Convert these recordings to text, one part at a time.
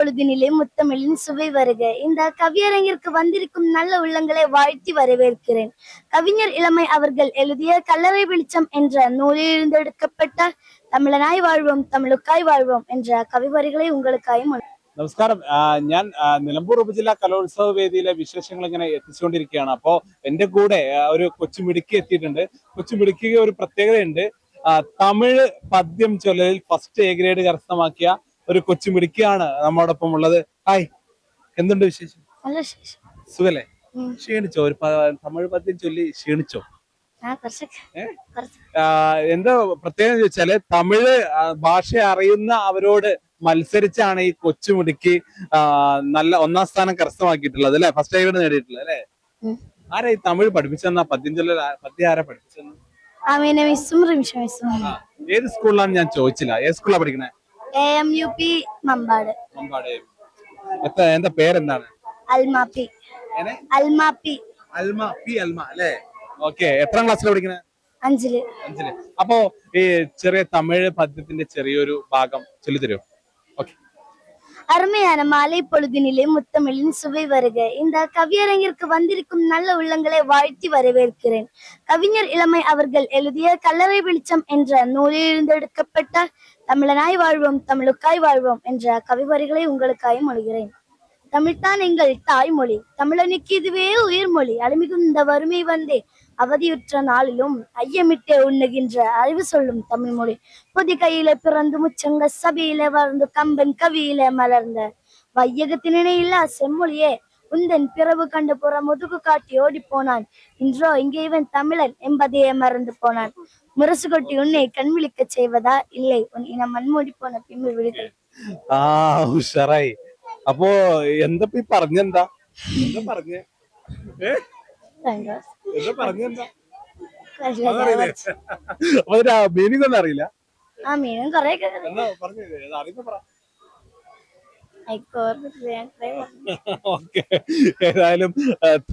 பொழுதினிலே முத்தமிழின் சுவை வருக இந்த கவியரங்கிற்கு வந்திருக்கும் நல்ல உள்ளங்களை வாழ்த்தி வரவேற்கிறேன் கவிஞர் இளமை அவர்கள் எழுதிய கல்லறை வெளிச்சம் என்ற நூலில் இருந்தெடுக்கப்பட்ட தமிழனாய் வாழ்வோம் தமிழுக்காய் வாழ்வோம் என்ற കവിവരികളെ ഉങ്ങൾക്കായി മുൻ- നമസ്കാരം ആ, ഞാൻ ആ, നിലമ്പൂർ ഉപജില്ലാ കലോത്സവ വേദിയിലെ വിശേഷങ്ങൾ ഇങ്ങനെ എത്തിച്ചുകൊണ്ടിരിക്കുകയാണ് അപ്പോ എന്റെ കൂടെ ആ, ഒരു കൊച്ചുമിടുക്കി എത്തിയിട്ടുണ്ട് കൊച്ചുമിടുക്കിക്ക് ഒരു പ്രത്യേകതയുണ്ട് ആ, തമിഴ് പദ്യം ചൊല്ലലിൽ ഫസ്റ്റ് എ ഗ്രേഡ് കരസ്ഥമാക്കിയ ഒരു കൊച്ചു മിടുക്കിയാണ് നമ്മോടൊപ്പം ഉള്ളത്. ഹായ് എന്തുണ്ട് വിശേഷം? സുഖല്ലേ. ക്ഷീണിച്ചോ? ഒരു തമിഴ് പദ്യം ചൊല്ലി ക്ഷീണിച്ചോ? എന്താ പ്രത്യേകം ചോദിച്ചാൽ തമിഴ് ഭാഷ അറിയുന്ന അവരോട് മത്സരിച്ചാണ് ഈ കൊച്ചുമുടിക്ക് നല്ല ഒന്നാം സ്ഥാനം കരസ്ഥമാക്കിയിട്ടുള്ളത് അല്ലെ? ഫസ്റ്റ് ഗ്രേഡ് നേടിയിട്ടുള്ളത് അല്ലെ. ആരാ ഈ തമിഴ് പഠിപ്പിച്ചെന്ന പദ്യം ചൊല്ലൽ ആ- പദ്യം ആരാ പഠിപ്പിച്ചെന്ന് ഏത് സ്കൂളിലാണ് ഞാൻ ചോദിച്ചില്ല. ഏത് സ്കൂളിലാണ് പഠിക്കണേ? A M U P Mambad. Mambad. എത്ര എന്താ പേരെന്താണ്? അൽമാപ്പി? അൽമാപ്പി. അൽമ പി അൽമ അല്ലേ? ഓക്കെ എത്രാം ക്ലാസ്സിലാണ് പഠിക്കണേ? അഞ്ചിൽ. അഞ്ചിൽ. അപ്പോ ഈ ചെറിയ തമിഴ് പദ്യത്തിന്റെ ചെറിയൊരു ഭാഗം ചൊല്ലി തരുമോ ഓക്കെ அருமையான மாலை பொழுதினிலே முத்தமிழின் சுவை வருக. இந்த கவியரங்கிற்கு வந்திருக்கும் நல்ல உள்ளங்களை வாழ்த்தி வரவேற்கிறேன். கவிஞர் இளமை அவர்கள் எழுதிய கல்லறை வெளிச்சம் என்ற நூலில் இருந்தெடுக்கப்பட்ட தமிழனாய் வாழ்வோம் தமிழுக்காய் வாழ்வோம் என்ற கவிவரிகளை உங்களுக்காய் மொழிகிறேன். தமிழ்தான் எங்கள் தாய்மொழி. தமிழனுக்கு இதுவே உயிர்மொழி. இந்த வறுமை வந்தே அவதியுற்ற நாளிலும் ஐயமிட்டே உண்ணுகின்ற அறிவு சொல்லும் தமிழ் மொழி புதி கையில பிறந்து முச்சங்க சபையில வளர்ந்து கம்பன் கவியில மலர்ந்த வையகத்தினிடையில்லா செம்மொழியே. உந்தன் பிறவு கண்டு புற முதுகு காட்டி ஓடி போனான். இன்றோ இங்கே இவன் தமிழன் என்பதையே மறந்து போனான். முரசு கொட்டி உன்னை கண் விழிக்க செய்வதா? இல்லை உன் இன மண்மூடி போன பின்பு விடுதல். ஆ உஷராய். അപ്പോ എന്താ ഈ പറഞ്ഞെന്താ? എന്താ പറഞ്ഞ? എന്താ പറഞ്ഞെന്താ? അപ്പൊ മീനിങ് ഒന്നും അറിയില്ല. ഓക്കെ. ഏതായാലും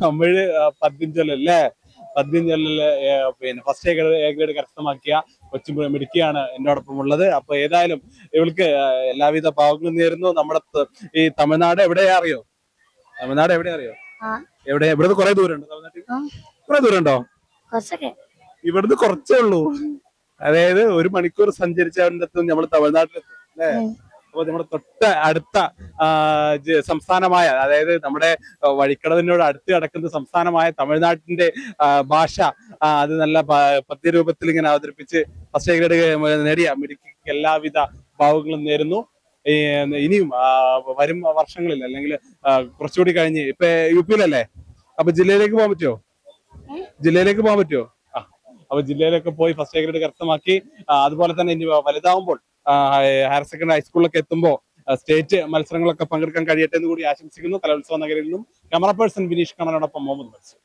തമിഴ് പദ്യം ചൊല്ലല്ലേ? ചൊല്ലല് പിന്നെ ഫസ്റ്റ് എ ഗ്രേഡ് കരസ്ഥമാക്കിയ കൊച്ചു മിടുക്കിയാണ് എന്നോടൊപ്പം ഉള്ളത്. അപ്പൊ ഏതായാലും ഇവൾക്ക് എല്ലാവിധ ഭാവങ്ങളും നേരുന്നു. നമ്മുടെ ഈ തമിഴ്നാട് എവിടെയാ അറിയോ? തമിഴ്നാട് എവിടെ അറിയോ? എവിടെ ഇവിടുന്ന് കുറെ ദൂരം ഉണ്ട് തമിഴ്നാട്ടിൽ. കുറെ ദൂരം ഉണ്ടോ ഇവിടുന്ന് കുറച്ചേ ഉള്ളൂ. അതായത് ഒരു മണിക്കൂർ സഞ്ചരിച്ചവരിലെത്തും നമ്മൾ തമിഴ്നാട്ടിലെത്തും അല്ലേ? അപ്പൊ നമ്മുടെ തൊട്ട് അടുത്ത സംസ്ഥാനമായ അതായത് നമ്മുടെ വഴിക്കടവിനോട് അടുത്ത് കിടക്കുന്ന സംസ്ഥാനമായ തമിഴ്നാട്ടിന്റെ ഭാഷ അത് നല്ല പദ്യരൂപത്തിൽ പദ്യ രൂപത്തിൽ ഇങ്ങനെ അവതരിപ്പിച്ച് ഫസ്റ്റ് ഗ്രേഡ് നേടിയ മിടുക്കിക്ക് എല്ലാവിധ ഭാവങ്ങളും നേരുന്നു. ഇനിയും വരും വർഷങ്ങളിൽ അല്ലെങ്കിൽ കുറച്ചുകൂടി കഴിഞ്ഞ് ഇപ്പൊ യു പിയിലല്ലേ? അപ്പൊ ജില്ലയിലേക്ക് പോകാൻ പറ്റുമോ ജില്ലയിലേക്ക് പോകാൻ പറ്റുമോ അപ്പൊ ജില്ലയിലൊക്കെ പോയി ഫസ്റ്റ് ഗ്രേഡ് കരസ്ഥമാക്കി അതുപോലെ തന്നെ ഇനി വലുതാവുമ്പോൾ ഹയർ സെക്കൻഡറി ഹൈസ്കൂളിലൊക്കെ എത്തുമ്പോൾ സ്റ്റേറ്റ് മത്സരങ്ങളൊക്കെ പങ്കെടുക്കാൻ കഴിയട്ടെ എന്ന് കൂടി ആശംസിക്കുന്നു. കലോത്സവ നഗരിൽ നിന്നും ക്യാമറ പേഴ്സൺ വിനീഷ് കണ്ണനോടൊപ്പം മുഹമ്മദ് മത്സരം